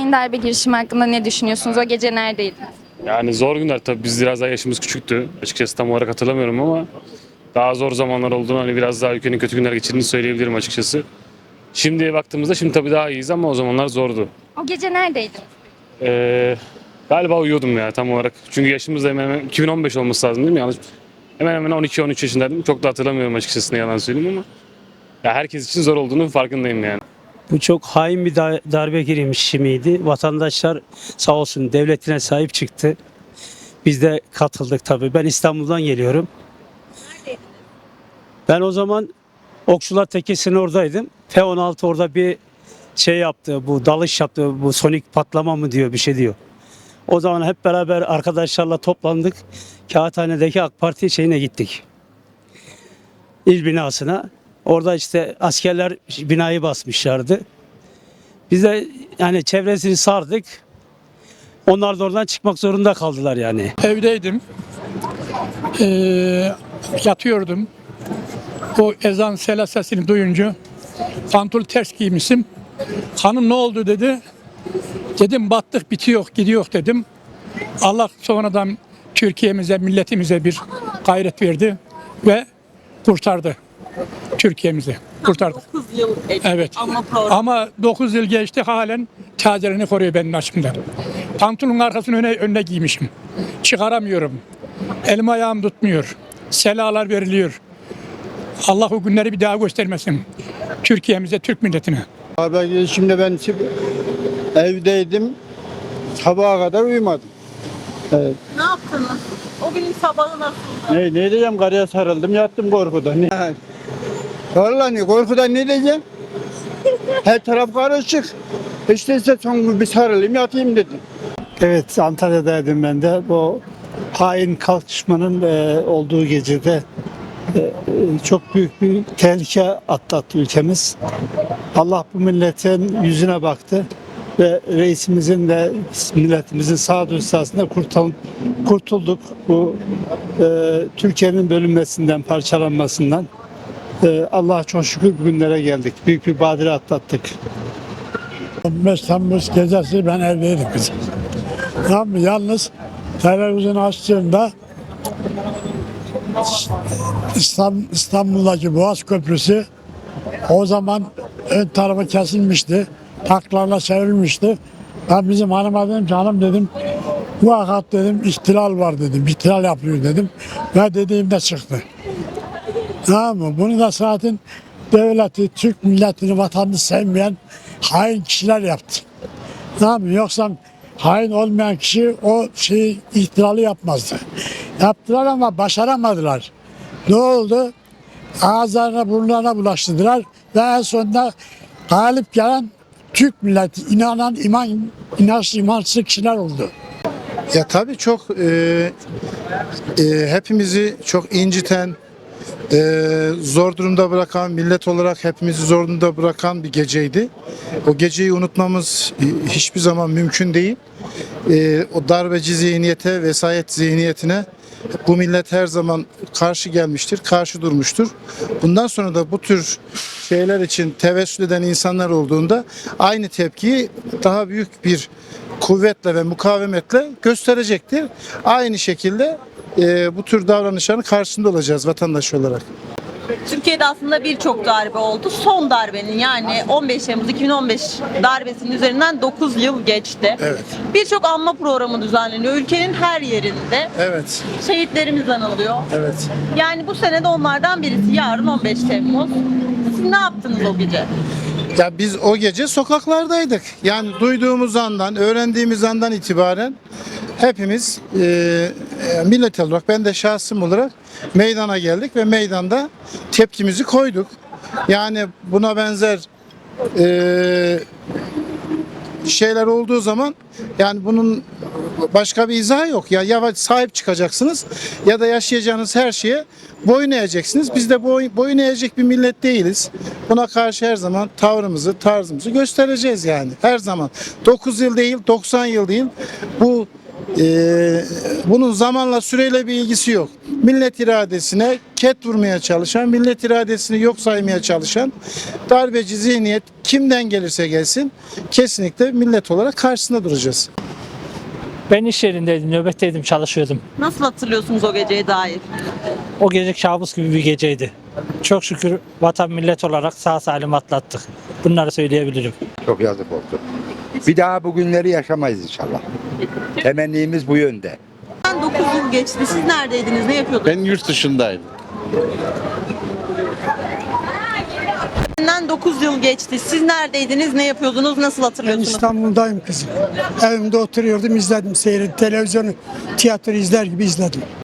hain darbe girişimi hakkında ne düşünüyorsunuz? O gece neredeydiniz? Yani zor günler tabii biz biraz daha yaşımız küçüktü. Açıkçası tam olarak hatırlamıyorum ama daha zor zamanlar olduğunu hani biraz daha ülkenin kötü günler geçirdiğini söyleyebilirim açıkçası. Şimdiye baktığımızda şimdi tabii daha iyiyiz ama o zamanlar zordu. O gece neredeydiniz? Ee, galiba uyuyordum ya tam olarak. Çünkü yaşımız da hemen hemen 2015 olması lazım değil mi? Yanlış. Hemen hemen 12-13 yaşındaydım. Çok da hatırlamıyorum açıkçası ne yalan söyleyeyim ama. Ya herkes için zor olduğunu farkındayım yani. Bu çok hain bir da- darbe girişimiydi. Vatandaşlar sağ olsun devletine sahip çıktı. Biz de katıldık tabii. Ben İstanbul'dan geliyorum. Ben o zaman Okçular Tekesi'nin oradaydım. F-16 orada bir şey yaptı, bu dalış yaptı, bu sonik patlama mı diyor bir şey diyor. O zaman hep beraber arkadaşlarla toplandık. Kağıthane'deki AK Parti şeyine gittik. İl binasına. Orada işte askerler binayı basmışlardı. Biz de yani çevresini sardık. Onlar da oradan çıkmak zorunda kaldılar yani. Evdeydim. Ee, yatıyordum. O ezan sela sesini duyunca pantul ters giymişim. Hanım ne oldu dedi. Dedim battık bitiyor gidiyor dedim. Allah sonradan Türkiye'mize milletimize bir gayret verdi ve kurtardı. Türkiye'mizi kurtardı. 9 yıl geçti Evet. ama program Ama 9 yıl geçti halen tazelerini koruyor benim açımdan. Pantolonun arkasını öne, önüne giymişim. Çıkaramıyorum. Elim ayağım tutmuyor. Selalar veriliyor. Allah o günleri bir daha göstermesin. Türkiye'mize, Türk milletine. Haber girişimde ben evdeydim. Sabaha kadar uyumadım. Evet. ne yaptınız? O günün sabahı nasıldı? Ne, ne diyeceğim? Karıya sarıldım yattım korkudan. Ne? Vallahi ne, korkudan ne diyeceğim? Her taraf karışık. İşte ise son bir sarılayım yatayım dedim. Evet Antalya'daydım ben de. Bu hain kalkışmanın e, olduğu gecede e, çok büyük bir tehlike atlattı ülkemiz. Allah bu milletin yüzüne baktı ve reisimizin ve milletimizin sağduyu kurtul, kurtulduk bu e, Türkiye'nin bölünmesinden, parçalanmasından. E, Allah'a çok şükür bugünlere geldik. Büyük bir badire atlattık. 15 Temmuz gecesi ben evdeydim kızım. Tamam? Yalnız televizyonu açtığımda İstanbul, İstanbul'daki Boğaz Köprüsü o zaman ön tarafı kesilmişti. Taklarla çevrilmişti. Ben bizim hanıma dedim ki hanım dedim bu hakat dedim ihtilal var dedim. İhtilal yapıyor dedim. Ve dediğimde çıktı. Tamam mı? Bunu da zaten devleti, Türk milletini, vatanını sevmeyen hain kişiler yaptı. Tamam mı? Yoksa hain olmayan kişi o şeyi ihtilali yapmazdı. Yaptılar ama başaramadılar. Ne oldu? Ağızlarına burnlarına bulaştırdılar ve en sonunda galip gelen Türk milleti inanan iman inançlı imansız kişiler oldu. Ya tabii çok e, e, hepimizi çok inciten, e, zor durumda bırakan, millet olarak hepimizi zor durumda bırakan bir geceydi. O geceyi unutmamız hiçbir zaman mümkün değil. E, o darbeci zihniyete, vesayet zihniyetine bu millet her zaman karşı gelmiştir, karşı durmuştur. Bundan sonra da bu tür şeyler için tevessül eden insanlar olduğunda aynı tepkiyi daha büyük bir kuvvetle ve mukavemetle gösterecektir. Aynı şekilde e, bu tür davranışların karşısında olacağız vatandaş olarak. Türkiye'de aslında birçok darbe oldu. Son darbenin yani 15 Temmuz 2015 darbesinin üzerinden 9 yıl geçti. Evet. Birçok anma programı düzenleniyor. Ülkenin her yerinde Evet, şehitlerimiz anılıyor. evet. Yani bu sene de onlardan birisi. Yarın 15 Temmuz. Siz ne yaptınız o gece? Ya biz o gece sokaklardaydık. Yani duyduğumuz andan, öğrendiğimiz andan itibaren hepimiz e, e, millet olarak, ben de şahsım olarak meydana geldik ve meydanda tepkimizi koyduk. Yani buna benzer e, şeyler olduğu zaman yani bunun başka bir izahı yok. Ya ya sahip çıkacaksınız ya da yaşayacağınız her şeye boyun eğeceksiniz. Biz de boy, boyun eğecek bir millet değiliz. Buna karşı her zaman tavrımızı, tarzımızı göstereceğiz yani. Her zaman. 9 yıl değil, 90 yıl değil. Bu e, bunun zamanla süreyle bir ilgisi yok. Millet iradesine ket vurmaya çalışan, millet iradesini yok saymaya çalışan darbeci zihniyet kimden gelirse gelsin kesinlikle millet olarak karşısında duracağız. Ben iş yerindeydim, nöbetteydim, çalışıyordum. Nasıl hatırlıyorsunuz o geceye dair? O gece kabus gibi bir geceydi. Çok şükür vatan millet olarak sağ salim atlattık. Bunları söyleyebilirim. Çok yazık oldu. Bir daha bu günleri yaşamayız inşallah. Temennimiz bu yönde. 9 yıl geçti. Siz neredeydiniz? Ne yapıyordunuz? Ben yurt dışındaydım. Üzerinden 9 yıl geçti. Siz neredeydiniz? Ne yapıyordunuz? Nasıl Ben hatırlıyorsunuz? İstanbul'dayım kızım. Evimde oturuyordum izledim seyredip televizyonu tiyatro izler gibi izledim.